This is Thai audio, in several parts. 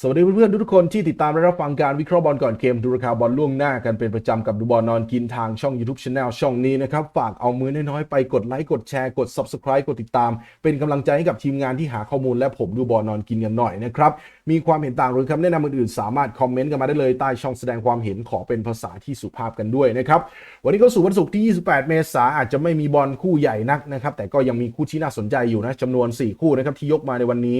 สวัสดีเพื่อนๆทุกคนที่ติดตามและรับฟังการวิเคราะห์บอลก่อนเกมดูราคาบอลล่วงหน้ากันเป็นประจำกับดูบอลนอนกินทางช่อง YouTube Channel ช่องนี้นะครับ ฝากเอามือน้อยๆไปกดไลค์กดแชร์กด Subscribe กดติดตาม เป็นกำลังใจให้กับทีมงานที่หาข้อมูลและผมดูบอลนอนกินกันหน่อยนะครับ มีความเห็นต่างหรือคำแนะนำอื่นๆสามารถคอมเมนต์กันมาได้เลยใต้ช่องแสดงความเห็นขอเป็นภาษาที่สุภาพกันด้วยนะครับวันนี้เข้าสู่วันศุกร์ที่ 28 เมษายนอาจจะไม่มีบอลคู่ใหญ่นักนะครับแต่ก็ยังมีคู่ที่น่าสนใจอยู่นะจำนวน 4 คู่นะครับที่ยกมาในวันนี้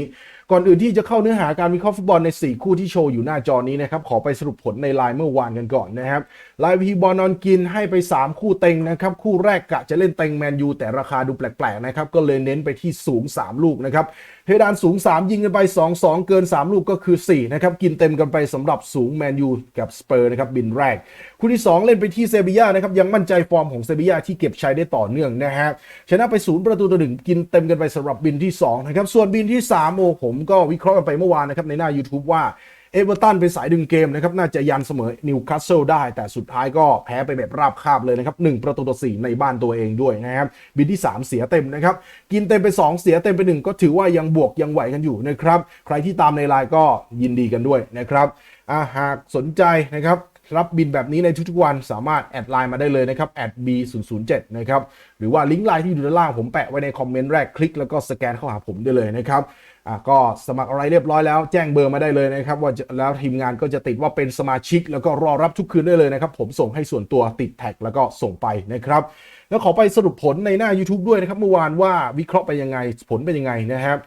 ก่อนอื่นที่จะเข้าเนื้อหาการวิเคราะห์ฟุตบอลใน 4 คู่ที่โชว์อยู่หน้าจอนี้นะครับ ขอไปสรุปผลในไลน์เมื่อวานกันก่อนนะครับไลน์พีบอลนอนกินให้ไป 3 คู่เต็งนะครับ คู่แรกกะจะเล่นเต็งแมนยูแต่ราคาดูแปลกๆนะครับ ก็เลยเน้นไปที่สูง 3 ลูกนะครับเพดานสูง 3 ยิงกันไป 2 2 เกิน 3 ลูกก็คือ 4 นะครับ กินเต็มกันไปสำหรับสูงแมนยูกับสเปอร์นะครับบินแรก คู่ที่ 2 เล่นไปที่เซบียานะครับยังมั่นใจฟอร์มของเซบียาที่เก็บใชัยได้ต่อเนื่องนะฮะชนะไปศูนย์ประตูต่อหนึ่งกินเต็มกันไปสำหรับบินที่2นะครับส่วนบินที่3โอ้ผมมก็วิเคราะห์กันไปเมื่อวานนะครับในหน้า YouTube ว่าเอเวอร์ตันเป็นสายดึงเกมนะครับ น่าจะยันเสมอนิวคาสเซิลได้ แต่สุดท้ายก็แพ้ไปแบบราบคาบเลยนะครับ 1 ประตูต่อ 4 ในบ้านตัวเองด้วยนะครับ บินที่ 3 เสียเต็มนะครับ กินเต็มไป 2 เสียเต็มไป 1 ก็ถือว่ายังบวกยังไหวกันอยู่นะครับ ใครที่ตามในไลน์ก็ยินดีกันด้วยนะครับอ่าหากสนใจนะครับ รับบินแบบนี้ในทุกๆวันสามารถแอดไลน์มาได้เลยนะครับ @b007 นะครับหรือว่าลิงก์ไลน์ที่อยู่ด้านล่างผมแปะไว้ในคอมเมนต์แรกคลิกแล้วก็สแกนเข้าหาผมได้เลยนะครับอะก็สมัครอะไรเรียบร้อยแล้วแจ้งเบอร์มาได้เลยนะครับว่าแล้วทีมงานก็จะติดว่าเป็นสมาชิก แล้วก็รอรับทุกคืนได้เลยนะครับผมส่งให้ส่วนตัวติดแท็กแล้วก็ส่งไปนะครับแล้วขอไปสรุปผลในหน้า YouTube ด้วยนะครับเมื่อวานว่าวิเคราะห์ไปยังไงผลเป็นยังไงนะครับ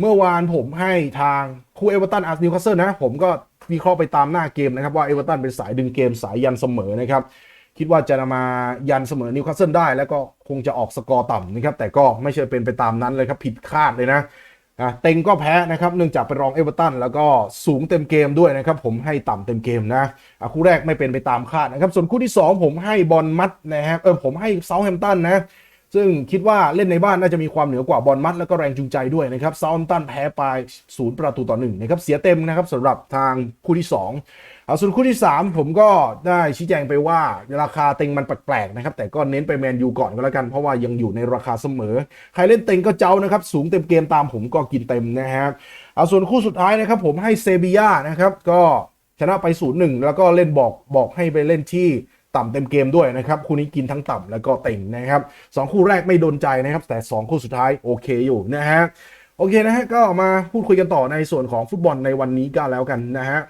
เมื่อวานผมให้ทางคู่เอเวอร์ตันอาร์ซนิวคาสเซิลนะผมก็ วิเคราะห์ไปตามหน้าเกมนะครับว่าเอเวอร์ตันเป็นสายดึงเกมสายยันเสมอนะครับคิดว่าจะมายันเสมอนิวคาสเซิลได้ แล้วก็คงจะออกสกอร์ต่ำนะครับแต่ก็ไม่ใช่เป็นไปตามนั้นเลยครับผิดคาดเลยนะอะเต็งก็แพ้นะครับเนื่องจากไปรองเอเวอร์ตันแล้วก็สูงเต็มเกมด้วยนะครับผมให้ต่ำเต็มเกมนะคู่แรกไม่เป็นไปตามคาดนะครับส่วนคู่ที่ 2 ผมให้บอลมัดนะครับเออผมให้เซาท์แฮมตันนะ ซึ่งคิดว่าเล่นในบ้านน่าจะมีความเหนือกว่าบอลมัดแล้วก็แรงจูงใจด้วยนะครับซาท์แฮมป์ตันแพ้ไปศูนย์ประตูต่อหนึ่งนะครับเสียเต็มนะครับสำหรับทางคู่ที่ 2 เอาส่วนคู่ที่ 3 ผมก็ได้ชี้แจงไปว่าราคาเต็งมันแปลกๆนะครับแต่ก็เน้นไปแมนยูก่อนก็แล้วกันเพราะว่ายังอยู่ในราคาเสมอ ใครเล่นเต็งก็เจ้านะครับสูงเต็มเกมตามผมก็กินเต็มนะฮะเอาส่วนคู่สุดท้ายนะครับผมให้เซบีย่านะครับก็ชนะไป0ูนย์แล้วก็เล่นบอกบอกให้ไปเล่นที่ ต่ำเต็มเกมด้วยนะครับคู่นี้กินทั้งต่ำแล้วก็เต็งนะครับสองคู่แรกไม่โดนใจนะครับ แต่สองคู่สุดท้ายโอเคอยู่นะฮะโอเคนะฮะก็มาพูดคุยกันต่อในส่วนของฟุตบอลในวันนี้ก็แล้วกันนะฮะ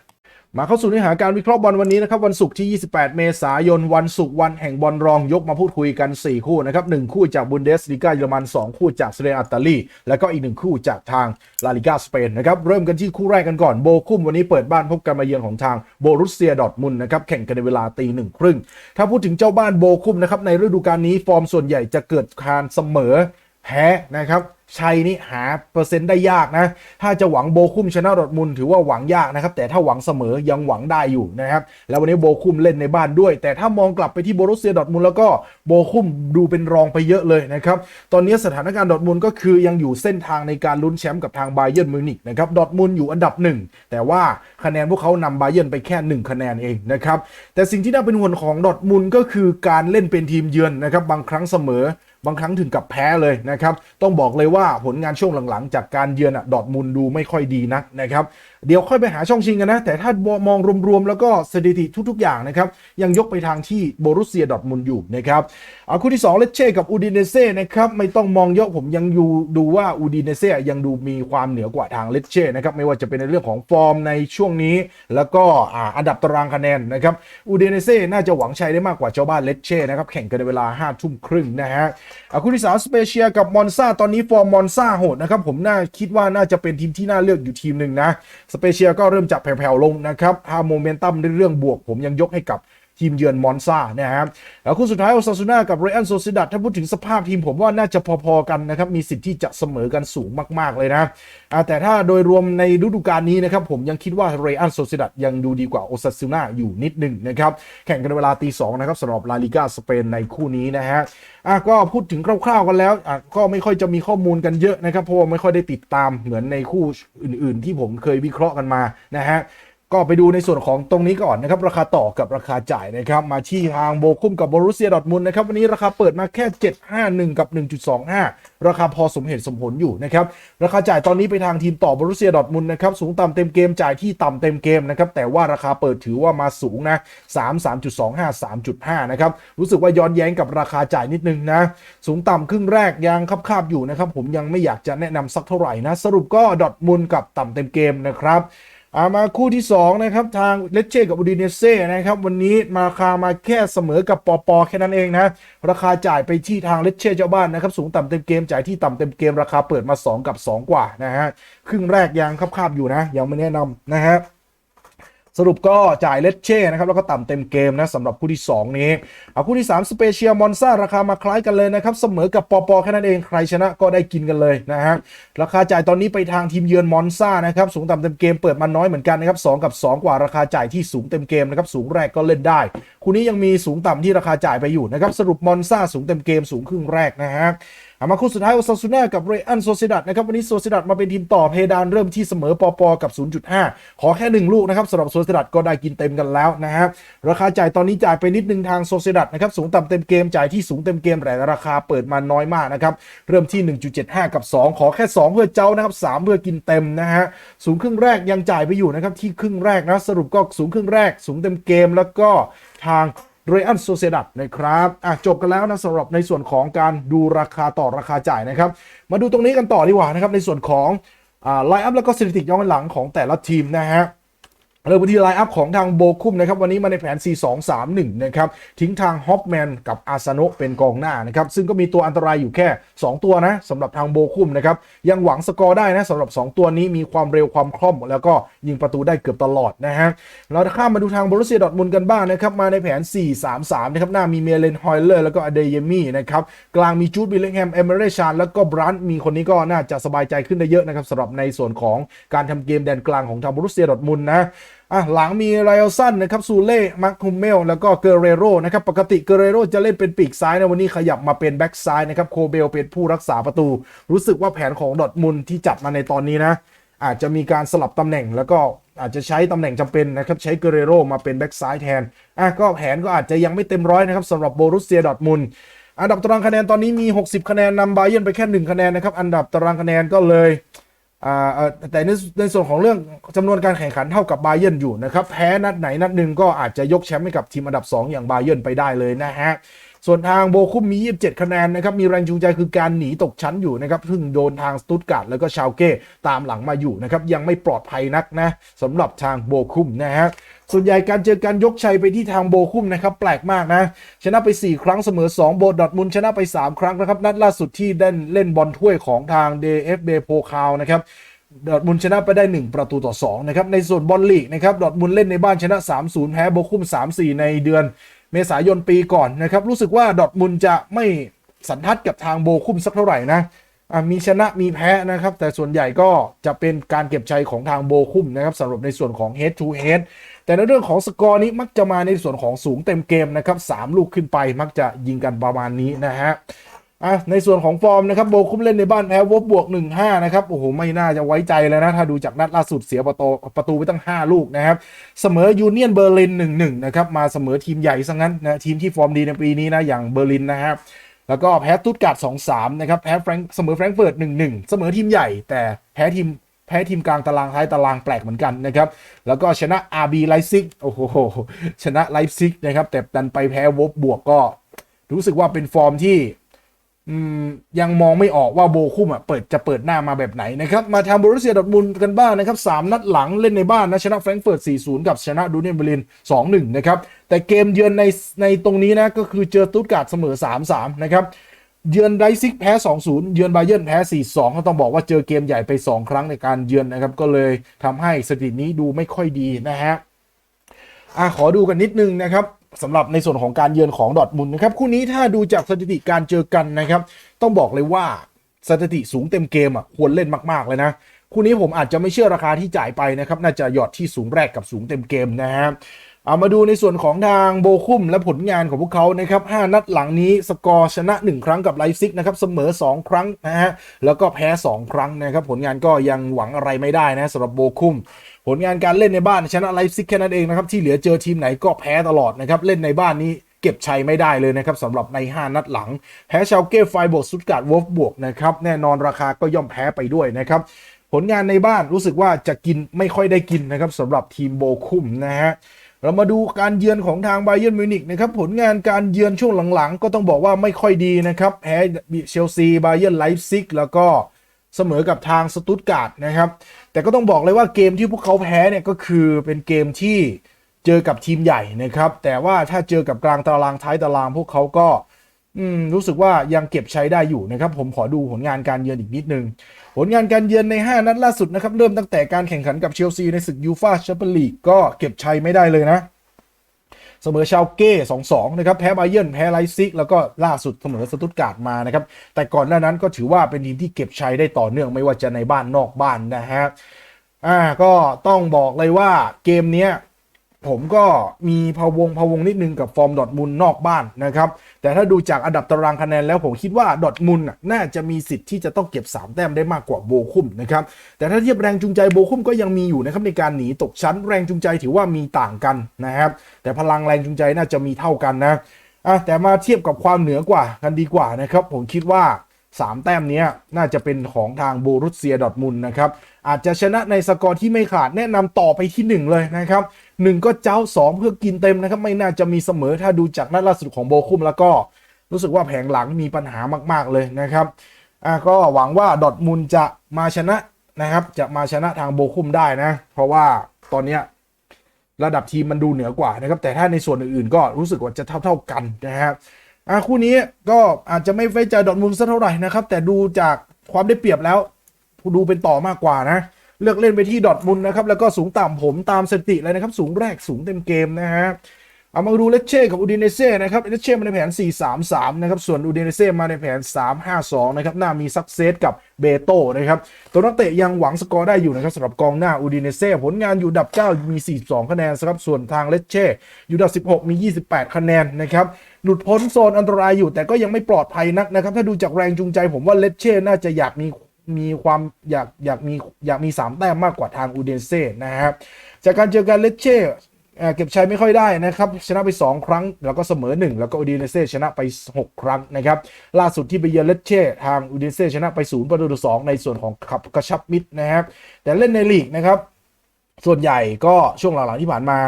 มาเข้าสู่เนื้อหาการวิเคราะห์บอลวันนี้นะครับวันศุกร์ที่ 28 เมษายน วันศุกร์วันแห่งบอลรองยกมาพูดคุยกัน 4 คู่นะครับ 1 คู่จากบุนเดสลีกาเยอรมัน 2 คู่จากเซเรียอัตตาลี แล้วก็อีก 1 คู่จากทางลาลิกาสเปนนะครับ เริ่มกันที่คู่แรกกันก่อนโบคุมวันนี้เปิดบ้านพบกันมาเยือนของทางโบรุสเซียดอร์ทมุนนะครับแข่งกันในเวลาตีหนึ่งครึ่งถ้าพูดถึงเจ้าบ้านโบคุมนะครับในฤดูกาลนี้ฟอร์มส่วนใหญ่จะเกิดการเสมอ แพ้นะครับชัยนี่หาเปอร์เซ็นต์ได้ยากนะ ถ้าจะหวังโบคุมชนะดอร์ทมุนด์ถือว่าหวังยากนะครับ แต่ถ้าหวังเสมอยังหวังได้อยู่นะครับ แล้ววันนี้โบคุมเล่นในบ้านด้วย แต่ถ้ามองกลับไปที่โบรุสเซียดอทมุนด์แล้วก็โบคุมดูเป็นรองไปเยอะเลยนะครับ ตอนนี้สถานการณ์ดอทมุนด์ก็คือยังอยู่เส้นทางในการลุ้นแชมป์กับทางไบเยิร์นมิวนิกนะครับ ดอทมุนด์อยู่อันดับหนึ่งแต่ว่าคะแนนพวกเขานำไบเยิร์นไปแค่หนึ่งคะแนนเองนะครับ แต่สิ่งที่น่าเป็นห่วงของดอทมุนด์ก็คือการเล่นเป็นทีมเยือนนะครับ บางครั้งเสมอ บางครั้งถึงกับแพ้เลยนะครับ ต้องบอกเลยว่าผลงานช่วงหลังๆ จากการเยือนอะดอทมุนดูไม่ค่อยดีนักนะครับ เดี๋ยวค่อยไปหาช่องชิงกันนะ แต่ถ้ามองรวมๆ แล้วก็สถิติทุกๆ อย่างนะครับ ยังยกไปทางที่โบรุสเซียดอทมุนอยู่นะครับเอาคู่ที่ 2 เลเช่กับอูดิเนเซ่นะครับไม่ต้องมองเยอะผมยังอยู่ดูว่าอูดิเนเซ่ยังดูมีความเหนือกว่าทางเลเช่นะครับไม่ว่าจะเป็นในเรื่องของฟอร์มในช่วงนี้ แล้วก็อ่าอันดับตารางคะแนนนะครับอูดิเนเซ่น่าจะหวังชัยได้มากกว่าเจ้าบ้านเลเช่นะครับแข่งกันในเวลา5้าทุ่มครึ่งนะฮะอาคู่ที่สามสเปเชียกับมอนซาตอนนี้ฟอร์มมอนซาโหดนะครับ ผมน่าคิดว่าน่าจะเป็นทีมที่น่าเลือกอยู่ทีมหนึ่งนะสเปเชียก็เริ่มจากแผ่วๆลงนะครับถ้าโมเมนตัมในเรื่องบวก ผมยังยกให้กับ ทีมเยือนมอนซานะครับแล้วคู่สุดท้ายโอซาซูน่ากับเรอันโซซิดัตถ้าพูดถึงสภาพทีมผมว่าน่าจะพอๆกันนะครับ มีสิทธิ์ที่จะเสมอกันสูงมากๆเลยนะแต่ถ้าโดยรวมในฤดูกาลนี้นะครับ ผมยังคิดว่าเรอันโซซิดัตยังดูดีกว่าโอซาซูน่าอยู่นิดหนึ่งนะครับ แข่งกันเวลาตีสองนะครับสำหรับลาลิกาสเปนในคู่นี้นะฮะอะก็พูดถึงคร่าวๆกันแล้วอะก็ไม่ค่อยจะมีข้อมูลกันเยอะนะครับเพราะว่าไม่ค่อยได้ติดตามเหมือนในคู่อื่น ๆ ที่ผมเคยวิเคราะห์กันมานะฮะ ก็ไปดูในส่วนของตรงนี้ก่อนนะครับ ราคาต่อกับราคาจ่ายนะครับ มาที่ทางโบคุ้มกับบรูเซียดอทมุนนะครับ วันนี้ราคาเปิดมาแค่ 751 กับ 1.25 ราคาพอสมเหตุสมผลอยู่นะครับ ราคาจ่ายตอนนี้ไปทางทีมต่อบรูเซียดอทมุนนะครับ สูงต่ำเต็มเกมจ่ายที่ต่ำเต็มเกมนะครับ แต่ว่าราคาเปิดถือว่ามาสูงนะ 3 3.25 3.5 นะครับ รู้สึกว่าย้อนแย้งกับราคาจ่ายนิดนึงนะ สูงต่ำครึ่งแรกยังคาบๆอยู่นะครับ ผมยังไม่อยากจะแนะนำสักเท่าไหร่นะ สรุปก็ดอทมุนกับต่ำเต็มเกมนะครับ อามาคู่ที่ 2 นะครับ ทางเลเช่กับอูดิเนเซ่นะครับ วันนี้มาคามาแค่เสมอกับปอปอแค่นั้นเองนะ ราคาจ่ายไปที่ทางเลเช่เจ้าบ้านนะครับ สูงต่ำเต็มเกมจ่ายที่ต่ำเต็มเกมราคาเปิดมา 2 กับ 2 กว่านะฮะครึ่งแรกยังคาบๆอยู่นะ ยังไม่แนะนำนะฮะ สรุปก็จ่ายเลเช่นะครับแล้วก็ต่ำเต็มเกมนะสำหรับคู่ที่ 2 นี้เอาคู่ที่ 3 สเปเชียลมอนซ่าราคามาคล้ายกันเลยนะครับ เสมอกับปอปอแค่นั้นเองใครชนะก็ได้กินกันเลยนะฮะราคาจ่ายตอนนี้ไปทางทีมเยือนมอนซ่านะครับสูงต่ำเต็มเกมเปิดมาน้อยเหมือนกันนะครับ2กับ 2 กว่าราคาจ่ายที่สูงเต็มเกมนะครับสูงแรกก็เล่นได้ คู่นี้ยังมีสูงต่ำที่ราคาจ่ายไปอยู่นะครับสรุปมอนซ่าสูงเต็มเกมสูงครึ่งแรกนะฮะ มาคู่สุดท้ายโอซาซูน่ากับเรอันโซเซดัดนะครับวันนี้โซเซดัดมาเป็นทีมต่อเพดานเริ่มที่เสมอปอปอกับ 0.5 ขอแค่ 1 ลูกนะครับสำหรับโซเซดัดก็ได้กินเต็มกันแล้วนะฮะราคาจ่ายตอนนี้จ่ายไปนิดนึงทางโซเซดัดนะครับสูงต่ำเต็มเกมจ่ายที่สูงเต็มเกมแต่ราคาเปิดมาน้อยมากนะครับเริ่มที่ 1.75 กับ 2 ขอแค่ 2 เพื่อเจ้านะครับ3เพื่อกินเต็มนะฮะสูงครึ่งแรกยังจ่ายไปอยู่นะครับที่ครึ่งแรกนะสรุปก็สูงครึ่งแรก สูงเต็มเกมแล้วก็ทาง เรอันโซเซดัตนะครับอะจบกันแล้วนะสำหรับในส่วนของการดูราคาต่อราคาจ่ายนะครับ มาดูตรงนี้กันต่อดีกว่านะครับในส่วนของไลน์อัพแล้วก็สถิติย้อนหลังของแต่ละทีมนะฮะ เริ่มที่ไลน์อัพของทางโบคุมนะครับ วันนี้มาในแผน 4-2-3-1 นะครับ ทิ้งทางฮอปแมนกับอาซาโนะเป็นกองหน้านะครับ ซึ่งก็มีตัวอันตรายอยู่แค่ 2 ตัวนะสำหรับทางโบคุมนะครับ ยังหวังสกอร์ได้นะสำหรับ 2 ตัวนี้มีความเร็วความคล่อมแล้วก็ยิงประตูได้เกือบตลอดนะฮะเราจะข้ามมาดูทางบรูเซียดอทมุนกันบ้างนะครับ มาในแผน 4-3-3 นะครับ หน้ามีเมเลนฮอยเลอร์แล้วก็อเดเยมี่นะครับ กลางมีจูดบิลเลงแฮมเอเมเรชานแล้วก็บรันมีคนนี้ก็น่าจะสบายใจขึ้นได้เยอะนะครับสำหรับในส่วนของการทำเกมแดนกลางของทางบรูเซียดอทมุนนะ อะหลังมีไรอัลสันนะครับซูเล่มาร์คุมเมลแล้วก็เกเรโรนะครับปกติเกเรโรจะเล่นเป็นปีกซ้ายนะวันนี้ขยับมาเป็นแบ็กซ้ายนะครับโคเบลเป็นผู้รักษาประตู รู้สึกว่าแผนของดอทมุนที่จัดมาในตอนนี้นะ อาจจะมีการสลับตำแหน่งแล้วก็อาจจะใช้ตำแหน่งจำเป็นนะครับใช้เกเรโรมาเป็นแบ็กซ้ายแทนอะก็แผนก็อาจจะยังไม่เต็มร้อยนะครับสำหรับโบรุสเซียดอทมุนอันดับตารางคะแนนตอนนี้มี 60 คะแนนนำไบเยนไปแค่ 1 คะแนนนะครับอันดับตารางคะแนนก็เลย แต่ในในส่วนของเรื่องจำนวนการแข่งขันเท่ากับบาเยนอยู่นะครับ แพ้นัดไหนนัดหนึ่งก็อาจจะยกแชมป์ให้กับทีมอันดับ 2 อย่างบาเยนไปได้เลยนะฮะ ส่วนทางโบคุมมี 27 คะแนนนะครับ มีแรงจูงใจคือการหนีตกชั้นอยู่นะครับซึ่งโดนทางสตุตการ์ดแล้วก็ชาวเก้ตามหลังมาอยู่นะครับ ยังไม่ปลอดภัยนักนะสำหรับทางโบคุมนะฮะส่วนใหญ่การเจอกันยกชัยไปที่ทางโบคุมนะครับ แปลกมากนะ ชนะไป 4 ครั้งเสมอ 2 โบดอดมุนชนะไป 3 ครั้งนะครับ นัดล่าสุดที่เล่นเล่นบอลถ้วยของทาง DFB โพคาวนะครับดอทมุนชนะไปได้ 1 ประตูต่อ2นะครับในส่วนบอลลีกนะครับดอทมุนเล่นในบ้านชนะ 3-0 แพ้โบคุม 3-4 ในเดือน เมษายนปีก่อนนะครับ รู้สึกว่าดอทมุนจะไม่สันทัดกับทางโบคุมสักเท่าไหร่นะมีชนะมีแพ้นะครับ แต่ส่วนใหญ่ก็จะเป็นการเก็บชัยของทางโบคุมนะครับสำหรับในส่วนของ head to head แต่ในเรื่องของสกอร์นี้มักจะมาในส่วนของสูงเต็มเกมนะครับสามลูกขึ้นไปมักจะยิงกันประมาณนี้นะฮะ อะในส่วนของฟอร์มนะครับโบคุ้มเล่นในบ้านแพ้วบบวก1-5นะครับโอ้โหไม่น่าจะไว้ใจเลยนะถ้าดูจากนัดล่าสุดเสียประตูประตูไปตั้ง 5 ลูกนะครับเสมอยูเนียนเบอร์ลิน1-1นะครับมาเสมอทีมใหญ่ซะงั้นนะทีมที่ฟอร์มดีในปีนี้นะอย่างเบอร์ลินนะครับแล้วก็แพ้ตุตการ์ด2-3นะครับแพ้แฟรงเสมอแฟรงเฟิร์ต1-1เสมอทีมใหญ่ แต่แพ้ทีมแพ้ทีมกลางตารางท้ายตารางแปลกเหมือนกันนะครับ แล้วก็ชนะ RB ไลซิกโอ้โหชนะไลซิกนะครับแต่ดันไปแพ้วบบวกก็ รู้สึกว่าเป็นฟอร์มที่ ยังมองไม่ออกว่าโบคุมอะเปิดจะเปิดหน้ามาแบบไหนนะครับ มาทางบรูเซียดอทมุนกันบ้างนะครับสามนัดหลังเล่นในบ้านนะชนะแฟรงก์เฟิร์ต 4-0 กับชนะดูเนียนเบอร์ลิน 2-1 นะครับ แต่เกมเยือนในในตรงนี้นะ ก็คือเจอตุตการ์ดเสมอ 3-3 นะครับ เยือนไดซิกแพ้ 2-0 เยือนไบเยนแพ้ 4-2เขาต้องบอกว่าเจอเกมใหญ่ไป 2 ครั้งในการเยือนนะครับก็เลยทำให้สถิตินี้ดูไม่ค่อยดีนะฮะอะขอดูกันนิดนึงนะครับ สำหรับในส่วนของการเยือนของดอทมุนนะครับคู่นี้ถ้าดูจากสถิติการเจอกันนะครับ ต้องบอกเลยว่าสถิติสูงเต็มเกมอะควรเล่นมากๆเลยนะคู่นี้ผมอาจจะไม่เชื่อราคาที่จ่ายไปนะครับ น่าจะหยอดที่สูงแรกกับสูงเต็มเกมนะฮะเอามาดูในส่วนของทางโบคุมและผลงานของพวกเขานะครับ 5 นัดหลังนี้สกอร์ชนะ 1 ครั้งกับไลฟ์ซิกนะครับ เสมอ 2 ครั้งนะฮะ แล้วก็แพ้ 2 ครั้งนะครับ ผลงานก็ยังหวังอะไรไม่ได้นะสำหรับโบคุม ผลงานการเล่นในบ้านชนะไลฟ์ซิกแค่นั้นเองนะครับที่เหลือเจอทีมไหนก็แพ้ตลอดนะครับเล่นในบ้านนี้เก็บชัยไม่ได้เลยนะครับสำหรับใน 5 นัดหลัง แพ้ชาวเก้ไฟบวกสุดการ์ดวอฟบวกนะครับแน่นอนราคาก็ย่อมแพ้ไปด้วยนะครับผลงานในบ้านรู้สึกว่าจะกินไม่ค่อยได้กินนะครับสำหรับทีมโบคุมนะฮะเรามาดูการเยือนของทางไบเยนมิวนิกนะครับผลงานการเยือนช่วงหลังๆ ก็ต้องบอกว่าไม่ค่อยดีนะครับแพ้เชลซีไบเยนไลฟ์ซิกแล้วก็ เสมอกับทางสตุตการ์ดนะครับ แต่ก็ต้องบอกเลยว่าเกมที่พวกเขาแพ้เนี่ยก็คือเป็นเกมที่เจอกับทีมใหญ่นะครับ แต่ว่าถ้าเจอกับกลางตารางท้ายตารางพวกเขาก็รู้สึกว่ายังเก็บใช้ได้อยู่นะครับ ผมขอดูผลงานการเยือนอีกนิดนึง ผลงานการเยือนใน 5 นัดล่าสุดนะครับ เริ่มตั้งแต่การแข่งขันกับเชลซีในศึกยูฟาแชมเปี้ยนลีกก็เก็บใชัยไม่ได้เลยนะ เสมอชาวเก้2-2นะครับแพ้ไบเยิร์นแพ้ไลซิก แล้วก็ล่าสุดเสมอสตุตการ์ดมานะครับแต่ก่อนหน้านั้นก็ถือว่าเป็นทีมที่เก็บชัยได้ต่อเนื่องไม่ว่าจะในบ้านนอกบ้านนะฮะอ่าก็ต้องบอกเลยว่าเกมเนี้ย ผมก็มีพะวงพะวงนิดนึงกับฟอร์มดอทมุนนอกบ้านนะครับ แต่ถ้าดูจากอันดับตารางคะแนนแล้วผมคิดว่าดอทมุนน่าจะมีสิทธิ์ที่จะต้องเก็บ 3 แต้มได้มากกว่าโบคุมนะครับ แต่ถ้าเทียบแรงจูงใจโบคุมก็ยังมีอยู่นะครับในการหนีตกชั้นแรงจูงใจถือว่ามีต่างกันนะครับ แต่พลังแรงจูงใจน่าจะมีเท่ากันนะอะแต่มาเทียบกับความเหนือกว่ากันดีกว่านะครับ ผมคิดว่า3แต้มนี้น่าจะเป็นของทางโบรุสเซียดอทมุนนะครับอาจจะชนะในสกอร์ที่ไม่ขาดแนะนำต่อไปที่ 1 เลยนะครับ 1ก็เจ้า2เพื่อกินเต็มนะครับ ไม่น่าจะมีเสมอถ้าดูจากนัดล่าสุดของโบคุมแล้วก็รู้สึกว่าแผงหลังมีปัญหามาก ๆเลยนะครับอะก็หวังว่าดอทมุนด์จะมาชนะนะครับ จะมาชนะทางโบคุมได้นะ เพราะว่าตอนเนี้ยระดับทีมมันดูเหนือกว่านะครับ แต่ถ้าในส่วนอื่นๆ ก็รู้สึกว่าจะเท่าๆกันนะครับอะคู่นี้ก็อาจจะไม่ไว้ใจดอทมุนด์สักเท่าไหร่นะครับ แต่ดูจากความได้เปรียบแล้วดูเป็นต่อมากกว่านะ เลือกเล่นไปที่ดอทมุนนะครับ แล้วก็สูงต่ำผมตามสติเลยนะครับ สูงแรกสูงเต็มเกมนะฮะเอามาดูเลเช่กับอูดิเนเซ่นะครับเลเช่มาในแผน 4-3-3 นะครับ ส่วนอูดิเนเซ่มาในแผน 3-5-2 นะครับ หน่ามีซักเซสกับเบโต้นะครับ ตัวนักเตะยังหวังสกอร์ได้อยู่นะครับสำหรับกองหน้าอูดิเนเซ่ผลงานอยู่อันดับ 9 มี 42 คะแนนครับ ส่วนทางเลเช่อยู่อันดับ 16 มี 28 คะแนนนะครับ หลุดพ้นโซนอันตรายอยู่แต่ก็ยังไม่ปลอดภัยนักนะครับ ถ้าดูจากแรงจูงใจผมว่าเลเช่น่าจะอยากมี มีความอยากอยากมีอยากมี3แต้มมากกว่าทางอูเดนเซ่นะครับจากการเจอกันเลเช่เก็บชัยไม่ค่อยได้นะครับชนะไป 2 ครั้ง แล้วก็เสมอ 1 แล้วก็อูดินเซ่ชนะไป 6 ครั้งนะครับล่าสุดที่ไปเยือนเลเช่ทางอูดินเซ่ชนะไป 0 ประตูต่อ2ในส่วนของขับกระชับมิตรนะครับแต่เล่นในลีกนะครับส่วนใหญ่ก็ช่วงหลังๆที่ผ่านมา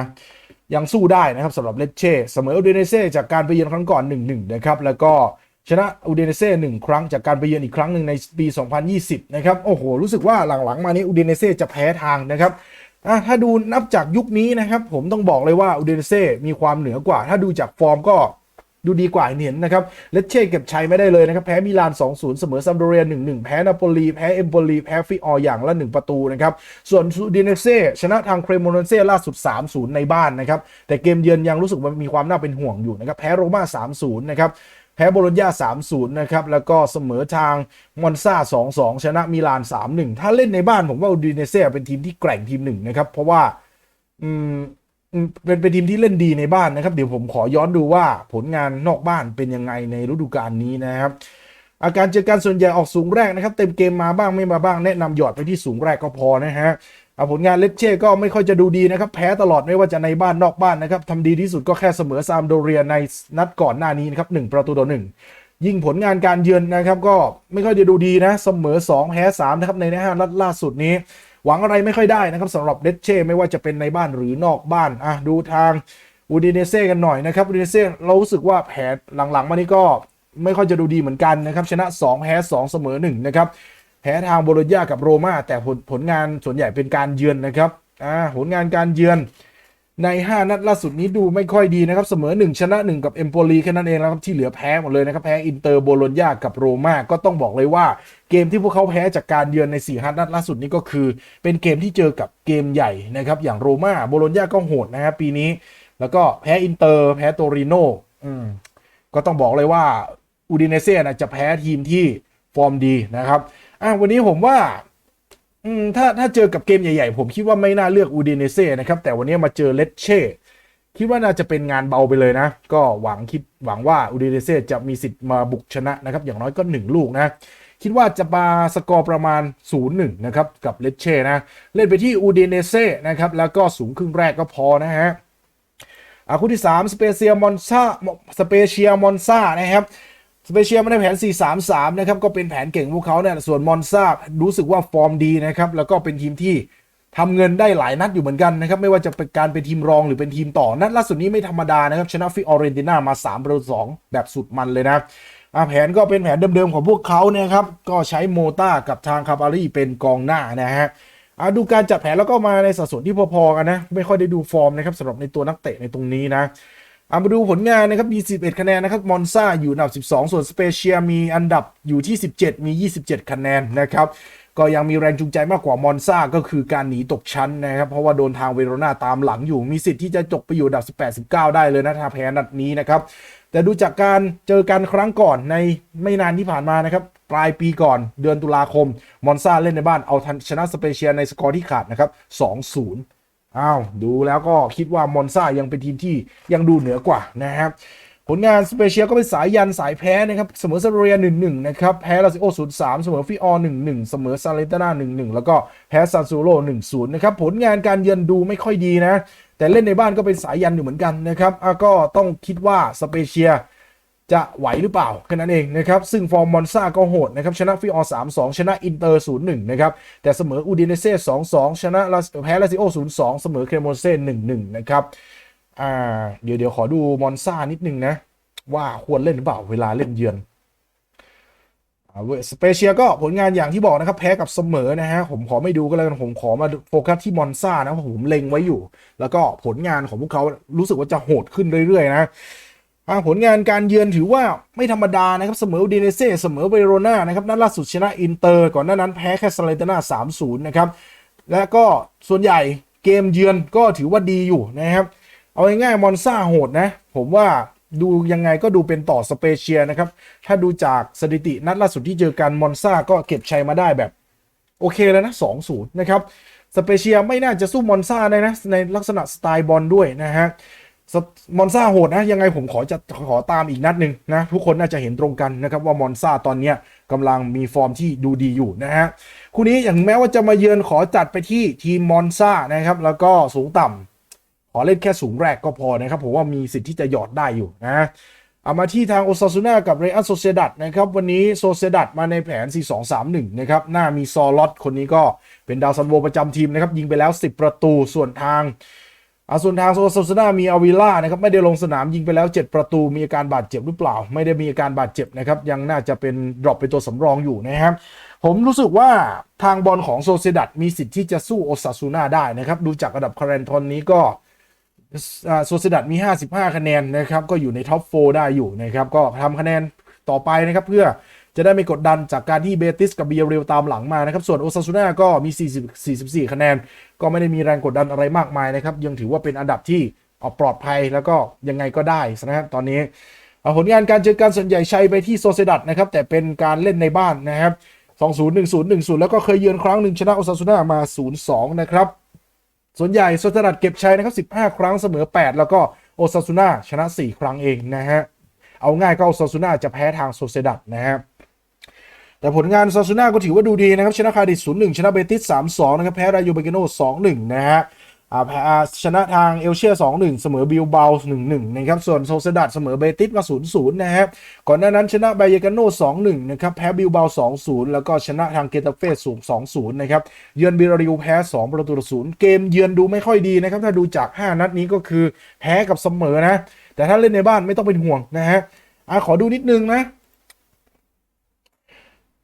ยังสู้ได้นะครับสำหรับเลเช่เสมออูดินเซ่จากการไปเยือนครั้งก่อน 1-1 นะครับแล้วก็ ชนะอูเดเนเซ่หนึ่งครั้งจากการไปเยือนอีกครั้งหนึ่งในปี 2020 นะครับ โอ้โห รู้สึกว่าหลังๆ มานี้อูเดเนเซ่จะแพ้ทางนะครับถ้าดูนับจากยุคนี้นะครับ ผมต้องบอกเลยว่าอูเดเนเซ่มีความเหนือกว่า ถ้าดูจากฟอร์มก็ดูดีกว่าเห็นนะครับ เลเช่เก็บชัยไม่ได้เลยนะครับ แพ้มิลาน 2-0 เสมอซัมโดเรีย 1-1 แพ้นาโปลี แพ้เอมโปลี แพ้ฟิออร์อย่างละ 1 ประตูนะครับ ส่วนอูเดนเซ่ชนะทางเครโมนเซ่ล่าสุด 3-0 ในบ้านนะครับ แต่เกมเยือนยังรู้สึกว่ามีความน่าเป็นห่วงอยู่นะครับ แพ้โรม่า 3-0 นะครับ แพ้โบโลญญา3-0 นะครับ แล้วก็เสมอทางมอนซา2-2 ชนะมิลาน 3-1 ถ้าเล่นในบ้านผมว่าอูดิเนเซ่เป็นทีมที่แกร่งทีมหนึ่งนะครับ เพราะว่าอืมเป็นเป็นทีมที่เล่นดีในบ้านนะครับ เดี๋ยวผมขอย้อนดูว่าผลงานนอกบ้านเป็นยังไงในฤดูกาลนี้นะครับอาการเจอกันส่วนใหญ่ออกสูงแรกนะครับ เต็มเกมมาบ้างไม่มาบ้างแนะนำหยอดไปที่สูงแรกก็พอนะฮะ ผลงานเลเช่ก็ไม่ค่อยจะดูดีนะครับ แพ้ตลอดไม่ว่าจะในบ้านนอกบ้านนะครับทำดีที่สุดก็แค่เสมอซามโดเรียในนัดก่อนหน้านี้นะครับหนึ่งประตูต่อหนึ่งยิ่งผลงานการเยือนนะครับ ก็ไม่ค่อยจะดูดีนะ เสมอ 2 แพ้3นะครับในห้านัดล่าสุดนี้ หวังอะไรไม่ค่อยได้นะครับสำหรับเดเช่ไม่ว่าจะเป็นในบ้านหรือนอกบ้านอะดูทางอูดิเนเซ่กันหน่อยนะครับอูดิเนเซ่เรารู้สึกว่าแผลหลังๆมานี้ก็ไม่ค่อยจะดูดีเหมือนกันนะครับชนะ 2 แพ้2เสมอ1นะครับ แพ้ทางโบโลญญากับโรม่าแต่ผลผลงานส่วนใหญ่เป็นการเยือนนะครับอ่าผลงานการเยือนใน 5 นัดล่าสุดนี้ดูไม่ค่อยดีนะครับ เสมอ 1 ชนะ 1 กับเอมโปลีแค่นั้นเองแล้วครับ ที่เหลือแพ้หมดเลยนะครับ แพ้อินเตอร์โบโลญญากับโรม่าก็ต้องบอกเลยว่า เกมที่พวกเขาแพ้จากการเยือนใน4ี่ห้านัดล่าสุดนี้ก็คือ เป็นเกมที่เจอกับเกมใหญ่นะครับ อย่างโรม่าโบโลญญาก็โหดนะครับปีนี้ แล้วก็แพ้อินเตอร์แพ้โตริโนอืมก็ต้องบอกเลยว่าอูดิเนเซ่นะจะแพ้ทีมที่ฟอร์มดีนะครับ อะวันนี้ผมว่าอืมถ้าถ้าเจอกับเกมใหญ่ๆ ผมคิดว่าไม่น่าเลือกอูดิเนเซ่นะครับ แต่วันนี้มาเจอเลตเช่คิดว่าน่าจะเป็นงานเบาไปเลยนะ ก็หวังคิดหวังว่าอูดิเนเซ่จะมีสิทธิ์มาบุกชนะนะครับ อย่างน้อยก็ 1 ลูกนะ คิดว่าจะมาสกอร์ประมาณ 0-1 นะครับ กับเลตเช่นะ เล่นไปที่อูดิเนเซ่นะครับ แล้วก็สูงครึ่งแรกก็พอนะฮะอะคู่ที่3สเปเซียมอนซาสเปเชียมอนซานะครับ สเปเชียมาในแผน 4-3-3 นะครับ ก็เป็นแผนเก่งของพวกเขาเนี่ย ส่วนมอนซารู้สึกว่าฟอร์มดีนะครับ แล้วก็เป็นทีมที่ทำเงินได้หลายนัดอยู่เหมือนกันนะครับ ไม่ว่าจะเป็นการเป็นทีมรองหรือเป็นทีมต่อ นัดล่าสุดนี้ไม่ธรรมดานะครับ ชนะฟิออเรนติน่ามา3ประตู2แบบสุดมันเลยนะแผนก็เป็นแผนเดิมๆของพวกเขานะครับ ก็ใช้โมต้ากับทางคาบารีเป็นกองหน้านะฮะอะดูการจัดแผนแล้วก็มาในสัดส่วนที่พอๆกันนะ ไม่ค่อยได้ดูฟอร์มนะครับสำหรับในตัวนักเตะในตรงนี้นะ เอามาดูผลงานนะครับ มี 11 คะแนนนะครับ มอนซาอยู่อันดับ 12 ส่วนสเปเชียมีอันดับอยู่ที่ 17 มี 27 คะแนนนะครับ ก็ยังมีแรงจูงใจมากกว่ามอนซาก็คือการหนีตกชั้นนะครับ เพราะว่าโดนทางเวโรนาตามหลังอยู่ มีสิทธิ์ที่จะจบไปอยู่อันดับ 18 19 ได้เลยนะถ้าแพ้นัดนี้นะครับ แต่ดูจากการเจอกันครั้งก่อนในไม่นานที่ผ่านมานะครับปลายปีก่อนเดือนตุลาคม มอนซาเล่นในบ้านเอาชนะสเปเชียในสกอร์ที่ขาดนะครับ 2-0 อ้าวดูแล้วก็คิดว่ามอนซ่ายังเป็นทีมที่ยังดูเหนือกว่านะครับผลงานสเปเชียก็เป็นสายยันสายแพ้นะครับ เสมอซาเรีย1-1นะครับ แพ้ลาซิโอ0-3เสมอฟิออ1-1เสมอซาเลนตานา1-1แล้วก็แพ้ซานซูโร1-0นะครับ ผลงานการเยือนดูไม่ค่อยดีนะ แต่เล่นในบ้านก็เป็นสายยันอยู่เหมือนกันนะครับอะก็ต้องคิดว่าสเปเชีย จะไหวหรือเปล่าแค่นั้นเองนะครับ ซึ่งฟอร์มมอนซาก็โหดนะครับ ชนะฟิออ3-2ชนะอินเตอร์0-1นย์หนึ่งนะครับ แต่เสมออูดิเนเซ่2-2ชนะลาแพ้ลาซิโอ0-2เสมอเครโมเซ่1-1นะครับอ่าเดี๋ยวเดี๋ยวขอดูมอนซานิดนึงนะ ว่าควรเล่นหรือเปล่าเวลาเล่นเยือนสเปเชียก็ผลงานอย่างที่บอกนะครับ แพ้กับเสมอนะฮะ ผมขอไม่ดูก็แล้วกันผมขอมาโฟกัสที่มอนซ่านะเพราะผมเล็งไว้อยู่ แล้วก็ผลงานของพวกเขารู้สึกว่าจะโหดขึ้นเรื่อยๆนะ ผลงานการเยือนถือว่าไม่ธรรมดานะครับ เสมออูดิเนเซ่เสมอเวโรนานะครับนัดล่าสุดชนะอินเตอร์ก่อนหน้านั้นแพ้แค่ซาเลนตานา3-0นะครับ และก็ส่วนใหญ่เกมเยือนก็ถือว่าดีอยู่นะครับ เอาง่ายๆมอนซาโหดนะ ผมว่าดูยังไงก็ดูเป็นต่อสเปเชียนะครับ ถ้าดูจากสถิตินัดล่าสุดที่เจอกันมอนซาก็เก็บชัยมาได้แบบโอเคแล้วนะ2-0นะครับสเปเชียไม่น่าจะสู้มอนซาได้นะในลักษณะสไตล์บอลด้วยนะฮะ มอนซาโหดนะยังไงผมขอจะขอตามอีกนัดหนึ่งนะทุกคนน่าจะเห็นตรงกันนะครับว่ามอนซาตอนนี้กำลังมีฟอร์มที่ดูดีอยู่นะฮะคู่นี้อย่างแม้ว่าจะมาเยือนขอจัดไปที่ทีมมอนซานะครับแล้วก็สูงต่ำขอเล่นแค่สูงแรกก็พอนะครับผมว่ามีสิทธิ์ที่จะหยอดได้อยู่นะเอามาที่ทางโอซาซูน่ากับเรอัลโซเซดัตนะครับวันนี้โซเซดัตมาในแผน 4-2-3-1 นะครับหน้ามีซอลอตคนนี้ก็เป็นดาวซันโวประจำทีมนะครับยิงไปแล้ว 10 ประตูส่วนทาง อาส่วนทางโซซาซูน่ามีอาวิล่านะครับไม่ได้ลงสนามยิงไปแล้ว 7 ประตูมีอาการบาดเจ็บหรือเปล่า ไม่ได้มีอาการบาดเจ็บนะครับยังน่าจะเป็นดรอปเป็นตัวสำรองอยู่นะครับผมรู้สึกว่าทางบอลของโซเซดัตมีสิทธิ์ที่จะสู้โอซาซูน่าได้นะครับดูจากระดับคะแนนตอนนี้ก็โซเซดัตมี 55 คะแนนนะครับก็อยู่ในท็อป4ได้อยู่นะครับก็ทำคะแนนต่อไปนะครับเพื่อ จะได้ไม่กดดันจากการที่เบติสกับเบียเรลตามหลังมานะครับ ส่วนโอซาซูน่าก็มี 40 44 คะแนน ก็ไม่ได้มีแรงกดดันอะไรมากมายนะครับ ยังถือว่าเป็นอันดับที่เอาปลอดภัยแล้วก็ยังไงก็ได้นะครับตอนนี้ผลงานการเจอกันส่วนใหญ่ใช้ไปที่โซเซดัตนะครับ แต่เป็นการเล่นในบ้านนะครับ 2-0 1-0 1-0 แล้วก็เคยเยือนครั้งหนึ่งชนะโอซาซูน่ามา 0-2 นะครับ ส่วนใหญ่โซเซดัตเก็บชัยนะครับ 15 ครั้งเสมอ 8 แล้วก็โอซาซูน่าชนะ 4 ครั้งเองนะฮะเอาง่ายก็โอซาซูน่าจะแพ้ทางโซเซดัตนะครับ แต่ผลงานซาซูน่าก็ถือว่าดูดีนะครับ ชนะคาร์ดิส0-1ชนะเบติส3-2นะครับ แพ้รายโยเบเกโน2-1นะฮะอ่าแพ้ชนะทางเอลเชีย2-1 เสมอบิลเบา1-1 นะครับ ส่วนโซเซดัตเสมอเบติสมา 0-0 นะฮะก่อนหน้านั้นชนะไบเยกาโน่2-1 นะครับ แพ้บิลเบา2-0 แล้วก็ชนะทางเกตาเฟ่สูง 2-0 นะครับ เยือนบิราริวแพ้ 2 ประตูต่อ0เกมเยือนดูไม่ค่อยดีนะครับ ถ้าดูจาก 5 นัดนี้ก็คือแพ้กับเสมอนะ แต่ถ้าเล่นในบ้านไม่ต้องเป็นห่วงนะฮะอะขอดูนิดนึงนะ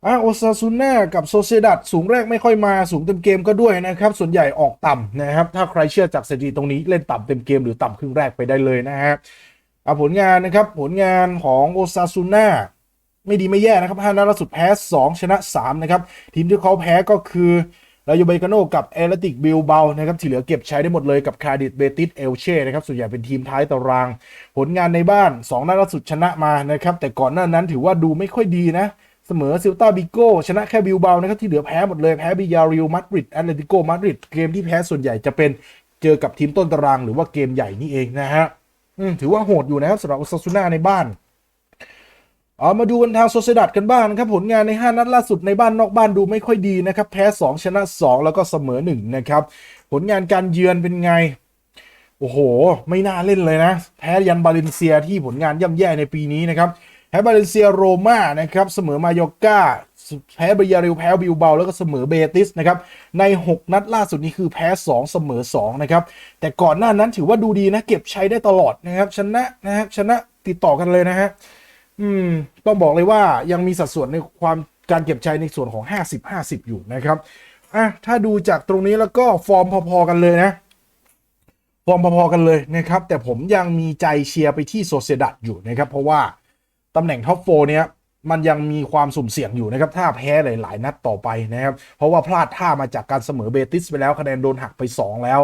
อะโอซาซูน่ากับโซเซดัตสูงแรกไม่ค่อยมาสูงเต็มเกมก็ด้วยนะครับ ส่วนใหญ่ออกต่ำนะครับ ถ้าใครเชื่อจากสถิติตรงนี้เล่นต่ำเต็มเกมหรือต่ำครึ่งแรกไปได้เลยนะฮะเอะผลงานนะครับ ผลงานของโอซาซูน่าไม่ดีไม่แย่นะครับห้านัดล่าสุดแพ้ 2 ชนะ 3 นะครับ ทีมที่เขาแพ้ก็คือลาโยเบกาโนกับเอเลติกบิลเบานะครับที่เหลือเก็บใช้ได้หมดเลยกับคาดิตเบติสเอลเช่นะครับส่วนใหญ่เป็นทีมท้ายตาราง ผลงานในบ้าน 2 นัดล่าสุดชนะมานะครับแต่ก่อนหน้านั้นถือว่าดูไม่ค่อยดีนะ เสมอซิลตาบิโก้ชนะแค่บิลเบานะครับที่เหลือแพ้หมดเลยแพ้บิยาริลมาดริดแอตเลติโกมาดริดเกมที่แพ้ส่วนใหญ่จะเป็นเจอกับทีมต้นตารางหรือว่าเกมใหญ่นี่เองนะฮะถือว่าโหดอยู่นะครับสำหรับซาซูน่าในบ้านเอามาดูกันทางโซเซดัดกันบ้างนะครับ ผลงานใน 5 นัดล่าสุดในบ้านนอกบ้านดูไม่ค่อยดีนะครับ แพ้ 2 ชนะ 2 แล้วก็เสมอ 1 นะครับ ผลงานการเยือนเป็นไง โอ้โห ไม่น่าเล่นเลยนะ แพ้ยันบาเลนเซียที่ผลงานย่ำแย่ในปีนี้นะครับ พ้บาเลนเซียโรม่านะครับเสมอมาโยกาแพ้เบียาริลแพ้บิลเบาแล้วก็เสมอเบติสนะครับใน 6 นัดล่าสุดนี้คือแพ้ 2 เสมอ2นะครับแต่ก่อนหน้านั้นถือว่าดูดีนะ เก็บใชัยได้ตลอดนะครับชนะนะครับชนะติดต่อกันเลยนะฮะอืมต้องบอกเลยว่ายังมีสัดส่วนในความการเก็บใชัยในส่วนของ 50-50 อยู่นะครับอะถ้าดูจากตรงนี้แล้วก็ฟอร์มพอๆกันเลยนะฟอร์มพอๆกันเลยนะครับแต่ผมยังมีใจเชียร์ไปที่โซเซดัดอยู่นะครับเพราะว่า ตำแหน่งท็อปโฟเนี้ยมันยังมีความสุ่มเสี่ยงอยู่นะครับ ถ้าแพ้หลาย ๆ นัดต่อไปนะครับ เพราะว่าพลาดท่ามาจากการเสมอเบติสไปแล้วคะแนนโดนหักไป 2 แล้ว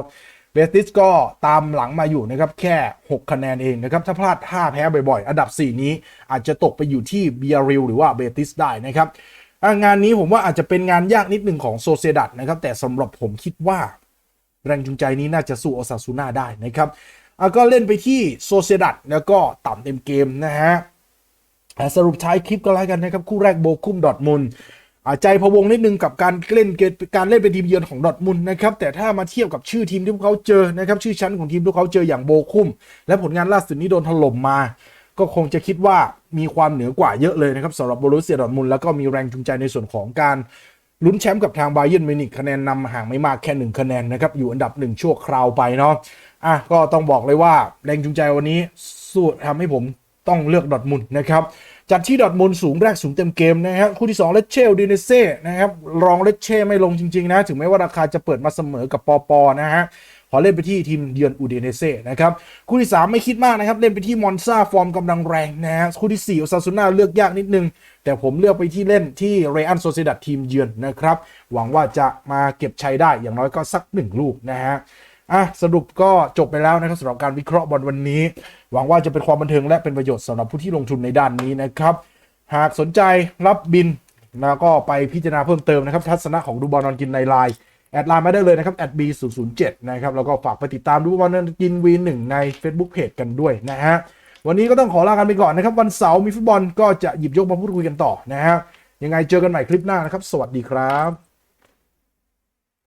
เบติสก็ตามหลังมาอยู่นะครับ แค่ 6 คะแนนเองนะครับ ถ้าพลาดท่าแพ้บ่อย ๆ อันดับ 4 นี้อาจจะตกไปอยู่ที่เบียริลหรือว่าเบติสได้นะครับงานนี้ผมว่าอาจจะเป็นงานยากนิดหนึ่งของโซเซดัดนะครับ แต่สำหรับผมคิดว่า แรงจูงใจนี้น่าจะสู้โอซาซูน่าได้นะครับก็เล่นไปที่โซเซดัดแล้วก็ต่ำเต็มเกมนะฮะ สรุปท้ายคลิปก็แล้วกันนะครับ คู่แรกโบคุมดอทมุนอะใจพะวงนิดนึงกับการเล่นเกมการเล่นเป็นทีมเยือนของดอทมุนนะครับแต่ถ้ามาเทียบกับชื่อทีมที่พวกเขาเจอนะครับชื่อชั้นของทีมที่พวกเขาเจออย่างโบคุม และผลงานล่าสุดนี้โดนถล่มมา ก็คงจะคิดว่ามีความเหนือกว่าเยอะเลยนะครับสำหรับโบรุสเซียดอทมุนแล้วก็มีแรงจูงใจในส่วนของการลุ้นแชมป์กับทางไบเยนมินิกคะแนนนำห่างไม่มากแค่ 1 คะแนนนะครับอยู่อันดับ 1 ชั่วคราวไปเนาะอะก็ต้องบอกเลยว่าแรงจูงใจวันนี้สู้ทำให้ผม ต้องเลือกดอทมุนนะครับจัดที่ดอทมุนสูงแรกสูงเต็มเกมนะครับคู่ที่2เลเชลดิเนเซ่นะครับรองเลเช่ไม่ลงจริง ๆ นะ ถึงแม้ว่าราคาจะเปิดมาเสมอกับปอปอนะฮะขอเล่นไปที่ทีมเยือนอูเดเนเซ่นะครับคู่ที่ 3 ไม่คิดมากนะครับ เล่นไปที่มอนซาฟอร์มกำลังแรงนะฮะคู่ที่4โอซาซูน่าเลือกยากนิดนึง แต่ผมเลือกไปที่เล่นที่เรอันโซเซดัตทีมเยือนนะครับ หวังว่าจะมาเก็บชัยได้อย่างน้อยก็สัก 1 ลูกนะฮะ อะสรุปก็จบไปแล้วนะครับสำหรับการวิเคราะห์บอลวันนี้ หวังว่าจะเป็นความบันเทิงและเป็นประโยชน์สำหรับผู้ที่ลงทุนในด้านนี้นะครับ หากสนใจรับบินแล้วก็ไปพิจารณาเพิ่มเติมนะครับทัศนะของดูบอลนอนกินในไลน์แอดไลน์มาได้เลยนะครับแอด b007 นะครับแล้วก็ฝากไปติดตามดูบอลนอนกินวีหนึ่งใน Facebook Page กันด้วยนะฮะวันนี้ก็ต้องขอลากันไปก่อนนะครับ วันเสาร์มีฟุตบอลก็จะหยิบยกมาพูดคุยกันต่อนะฮะยังไงเจอกันใหม่คลิปหน้านะครับ สวัสดีครับ